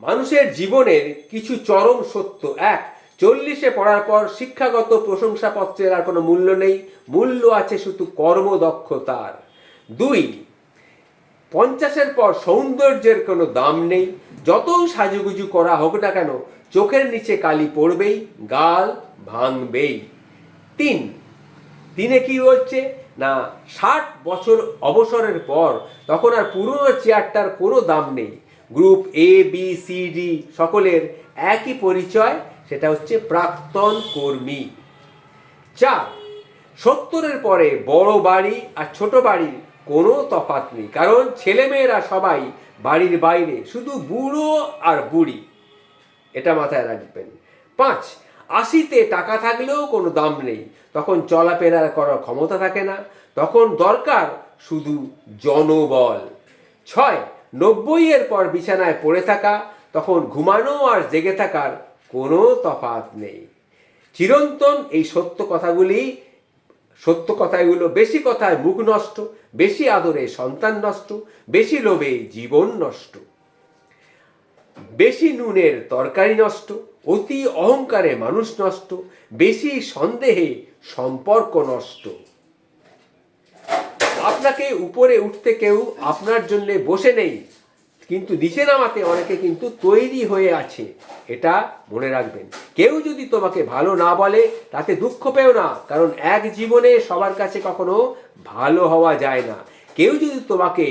মানুষের জীবনের কিছু চরম সত্য। এক, চল্লিশে পড়ার পর শিক্ষাগত প্রশংসাপত্রের আর কোনো মূল্য নেই। মূল্য আছে শুধু কর্মদক্ষতার। দুই, পঞ্চাশের পর সৌন্দর্যের কোনো দাম নেই। যত সাজুগুজু করা হোক না কেন, চোখের নিচে কালি পড়বেই, গাল ভাঙবেই। তিন, দিনে কি হচ্ছে না, ষাট বছর অবসরের পর, তখন আর পুরনো চেয়ারটার কোনো দাম নেই। Group A B C D সকলের একই পরিচয়, সেটা হচ্ছে প্রাক্তন কর্মী। চার, সত্তরের পরে বড় বাড়ি আর ছোট বাড়ির কোনো তফাৎ নেই, কারণ ছেলেমেয়েরা সবাই বাড়ির বাইরে, শুধু বুড়ো আর বুড়ি। এটা মাথায় রাখবেন। পাঁচ, আশিতে টাকা থাকলেও কোনো দাম নেই, তখন চলাফেরা করার ক্ষমতা থাকে না, তখন দরকার শুধু জনবল। ছয় নব্বই এর পর বিছানায় পড়ে থাকা, তখন ঘুমানো আর জেগে থাকার কোনো তফাৎ নেই। চিরন্তন এই সত্য কথাগুলি, সত্য কথাগুলো বেশি কথায় মুখ নষ্ট, বেশি আদরে সন্তান নষ্ট, বেশি লোভে জীবন নষ্ট। বেশি নুনের তরকারি নষ্ট, অতি অহংকারে মানুষ নষ্ট, বেশি সন্দেহে সম্পর্ক নষ্ট। আপনাকে উপরে উঠতে কেউ আপনার জন্য বসে নেই, কিন্তু নিচে নামাতে অনেকে কিন্তু তৈরি হয়ে আছে, এটা মনে রাখবেন। কেউ যদি তোমাকে ভালো না বলে, তাতে দুঃখ পেও না, কারণ এক জীবনে সবার কাছে কখনো ভালো হওয়া যায় না। কেউ যদি তোমাকে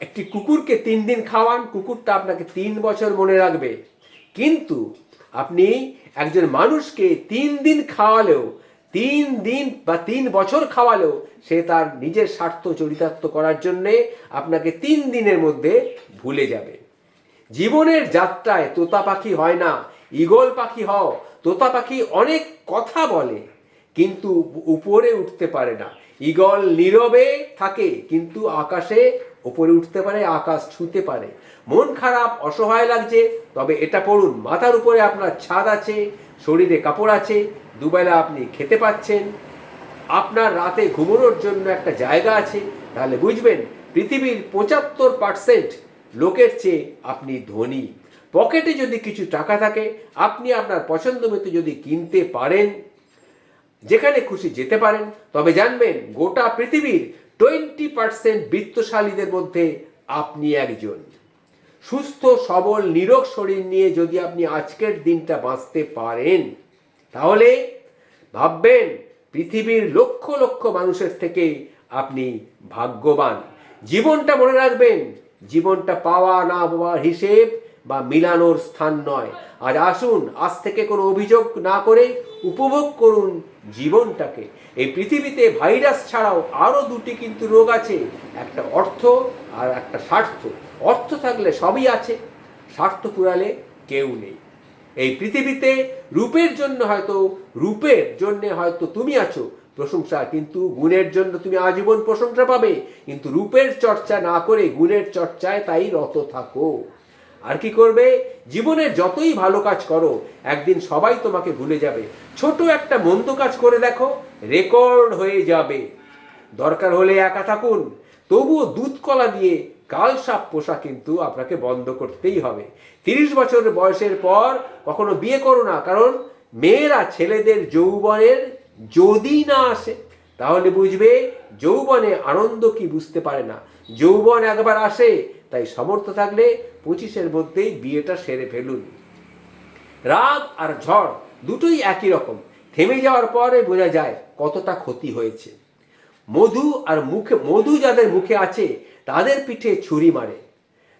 একটি কুকুরকে তিন দিন খাওয়ান, কুকুরটা আপনাকে তিন বছর মনে রাখবে। কিন্তু আপনি একজন মানুষকে তিন দিন খাওয়ালেও তিন দিন বা তিন বছর খাওয়ালেও সে তার নিজের স্বার্থ চরিতার্থ করার জন্যে আপনাকে তিন দিনের মধ্যে ভুলে যাবে। জীবনের যাত্রায় তোতা পাখি হয় না, ঈগল পাখি হও, তোতা পাখি অনেক কথা বলে, কিন্তু উপরে উঠতে পারে না। ঈগল নীরবে থাকে, কিন্তু আকাশে উপরে উঠতে পারে, আকাশ ছুঁতে পারে। মন খারাপ, অসহায় লাগছে, তবে এটা পড়ুন, মাথার উপরে আপনার ছাদ আছে শরীরে কাপড় আছে, দুবেলা আপনি খেতে পাচ্ছেন, আপনার রাতে ঘুমানোর জন্য একটা জায়গা আছে, তাহলে বুঝবেন পৃথিবীর পঁচাত্তর পার্সেন্ট লোকের চেয়ে আপনি ধনী। পকেটে যদি কিছু টাকা থাকে, আপনি আপনার পছন্দ মতো যদি কিনতে পারেন, যেখানে খুশি যেতে পারেন, তবে জানবেন গোটা পৃথিবীর টোয়েন্টি পার্সেন্ট বৃত্তশালীদের মধ্যে আপনি একজন। সুস্থ, সবল, নিরোগ শরীর নিয়ে যদি আপনি আজকের দিনটা বাঁচতে পারেন, তাহলে ভাববেন পৃথিবীর লক্ষ লক্ষ মানুষের থেকে আপনি ভাগ্যবান। জীবনটা মনে রাখবেন, জীবনটা পাওয়া না পাওয়ার হিসেব বা মিলানোর স্থান নয়। আজ আসুন, আজ থেকে কোনো অভিযোগ না করে উপভোগ করুন জীবনটাকে। এই পৃথিবীতে ভাইরাস ছাড়াও আরও দুটি কিন্তু রোগ আছে, একটা অর্থ আর একটা স্বার্থ। অর্থ থাকলে সবই আছে, স্বার্থ পুরালে কেউ নেই। এই পৃথিবীতে রূপের জন্য হয়তো, রূপের জন্য হয়তো তুমি আছো, প্রশংসা, কিন্তু গুণের জন্য তুমি আজীবন প্রশংসা পাবে। কিন্তু রূপের চর্চা না করে গুণের চর্চায় তাই রত থাকো। আর কি করবে? জীবনের যতই ভালো কাজ করো, একদিন সবাই তোমাকে ভুলে যাবে। ছোট একটা মন্দ কাজ করে দেখো, রেকর্ড হয়ে যাবে। দরকার হলে একা থাকুন। তবুও দুধ কলা দিয়ে কাল সাপ পোষা কিন্তু আপনাকে বন্ধ করতেই হবে। তিরিশ বছর বয়সের পর কখনো বিয়ে করো না, কারণ মেয়েরা ছেলেদের যৌবনের যদি না আসে, তাহলে বুঝবে যৌবনে আনন্দ কি বুঝতে পারে না। যৌবন একবার আসে তাই সমর্থ থাকলে পঁচিশের মধ্যেই বিয়েটা সেরে ফেলুন। রাগ আর ঝড় দুটোই একই রকম। থেমে যাওয়ার পরে বোঝা যায় কতটা ক্ষতি হয়েছে। মধু আর মুখে, মধু যাদের মুখে আছে, তাদের পিঠে ছুরি মারে।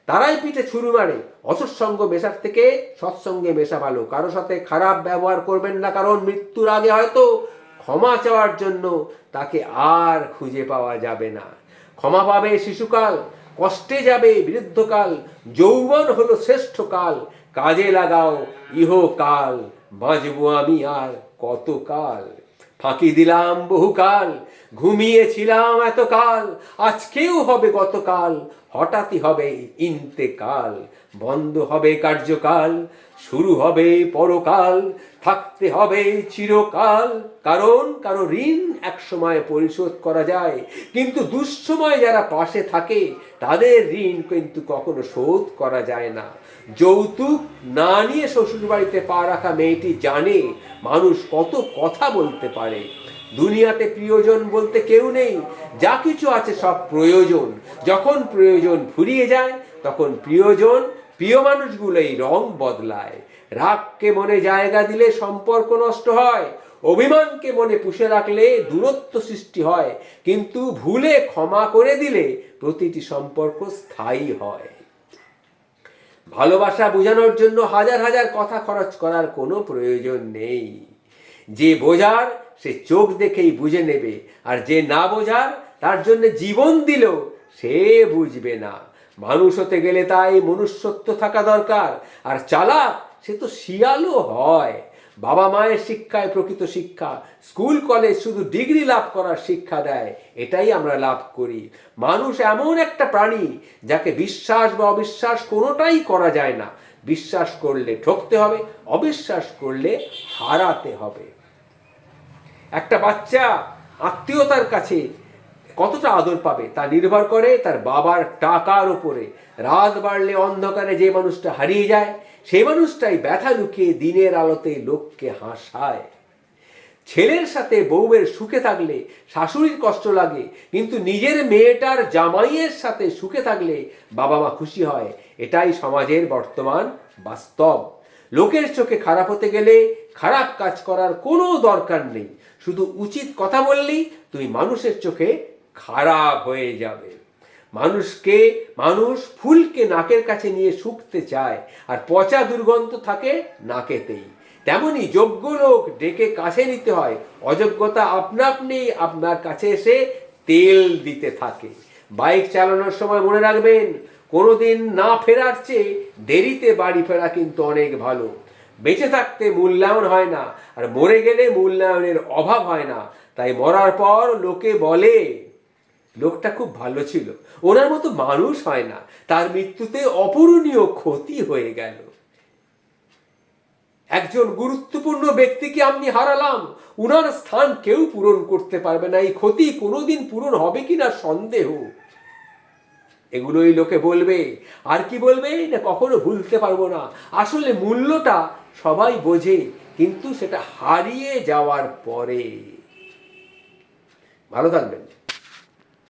তারাই পিঠে ছুরি মারে। অসৎসঙ্গ মেশার থেকে সৎসঙ্গে মেশা ভালো। কারোর সাথে খারাপ ব্যবহার করবেন না, কারণ মৃত্যুর আগে হয়তো ক্ষমা চাওয়ার জন্য তাকে আর খুঁজে পাওয়া যাবে না। ক্ষমা পাবে শিশুকাল কষ্টে যাবে বৃদ্ধকাল যৌবন হলো শ্রেষ্ঠ কাল কাজে লাগাও ইহকাল বাঁচবো আমি আর কতকাল? ফাঁকি দিলাম বহুকাল, ঘুমিয়েছিলাম এতকাল আজকেও হবে গতকাল, হঠাৎই হবে ইন্তেকাল, বন্ধ হবে কার্যকাল শুরু হবে পরকাল, থাকতে হবে চিরকাল। কারণ, কারও ঋণ একসময় পরিশোধ করা যায়, কিন্তু দুঃসময় যারা পাশে থাকে, তাদের ঋণ কিন্তু কখনো শোধ করা যায় না। যৌতুক না নিয়ে শ্বশুরবাড়িতে পা রাখা মেয়েটি জানে মানুষ কত কথা বলতে পারে। দুনিয়াতে প্রিয়জন বলতে কেউ নেই, যা কিছু আছে সব প্রয়োজন। যখন প্রয়োজন ফুরিয়ে যায়, তখন প্রিয়জন প্রিয় মানুষগুলো এই রং বদলায়। রাগকে মনে জায়গা দিলে সম্পর্ক নষ্ট হয়। অভিমানকে মনে পুষে রাখলে দূরত্ব সৃষ্টি হয়। কিন্তু ভুলে ক্ষমা করে দিলে প্রতিটি সম্পর্ক স্থায়ী হয়। ভালোবাসা বোঝানোর জন্য হাজার হাজার কথা খরচ করার কোনো প্রয়োজন নেই। যে বোঝার, সে চোখ দেখেই বুঝে নেবে। আর যে না বোঝার, তার জন্য জীবন দিলেও সে বুঝবে না। মানুষ হতে গেলে তাই মনুষ্যত্ব থাকা দরকার, আর চালাক সে তো শিয়ালও হয়। বাবা মায়ের শিক্ষায় প্রকৃত শিক্ষা, স্কুল, কলেজ শুধু ডিগ্রি লাভ করার শিক্ষা দেয়, এটাই আমরা লাভ করি। মানুষ এমন একটা প্রাণী যাকে বিশ্বাস বা অবিশ্বাস কোনোটাই করা যায় না। বিশ্বাস করলে ঠকতে হবে, অবিশ্বাস করলে হারাতে হবে। একটা বাচ্চা আত্মীয়তার কাছে কতটা আদর পাবে তা নির্ভর করে তার বাবার টাকার উপরে। রাত বাড়লে অন্ধকারে যে মানুষটা হারিয়ে যায়, সেই মানুষটাই ব্যথা লুকিয়ে দিনের আলোতে লোককে হাসায়। ছেলের সাথে বউয়ের সুখে থাকলে শাশুড়ির কষ্ট লাগে, কিন্তু নিজের মেয়েটার জামাইয়ের সাথে সুখে থাকলে বাবা মা খুশি হয়। এটাই সমাজের বর্তমান বাস্তব। লোকের চোখে খারাপ হতে গেলে খারাপ কাজ করার কোনো দরকার নেই। শুধু উচিত কথা বললেই তুমি মানুষের চোখে খারাপ হয়ে যাবে। মানুষকে, মানুষ ফুলকে নাকের কাছে নিয়ে শুকতে চায়, আর পচা দুর্গন্ধ থাকে নাকেতেই। তেমনি যোগ্য লোক ডেকে কাছে নিতে হয়। অযোগ্যতা আপনা আপনি আপনার কাছে এসে তেল দিতে থাকে। বাইক চালানোর সময় মনে রাখবেন, কোনোদিন না ফেরার চেয়ে দেরিতে বাড়ি ফেরা কিন্তু অনেক ভালো। বেঁচে থাকতে মূল্যায়ন হয় না, আর মরে গেলে মূল্যায়নের অভাব হয় না। তাই মরার পর লোকে বলে লোকটা খুব ভালো ছিল। ওনার মতো মানুষ হয় না। তার মৃত্যুতে অপূরণীয় ক্ষতি হয়ে গেল। একজন গুরুত্বপূর্ণ ব্যক্তিকে আপনি হারালাম। উনার স্থান কেউ পূরণ করতে পারবে না। এই ক্ষতি কোনোদিন পূরণ হবে কিনা সন্দেহ। এগুলোই লোকে বলবে। আর কি বলবে? না, কখনো ভুলতে পারব না। আসলে মূল্যটা সবাই বোঝে, কিন্তু সেটা হারিয়ে যাওয়ার পরে। ভালো থাকবেন।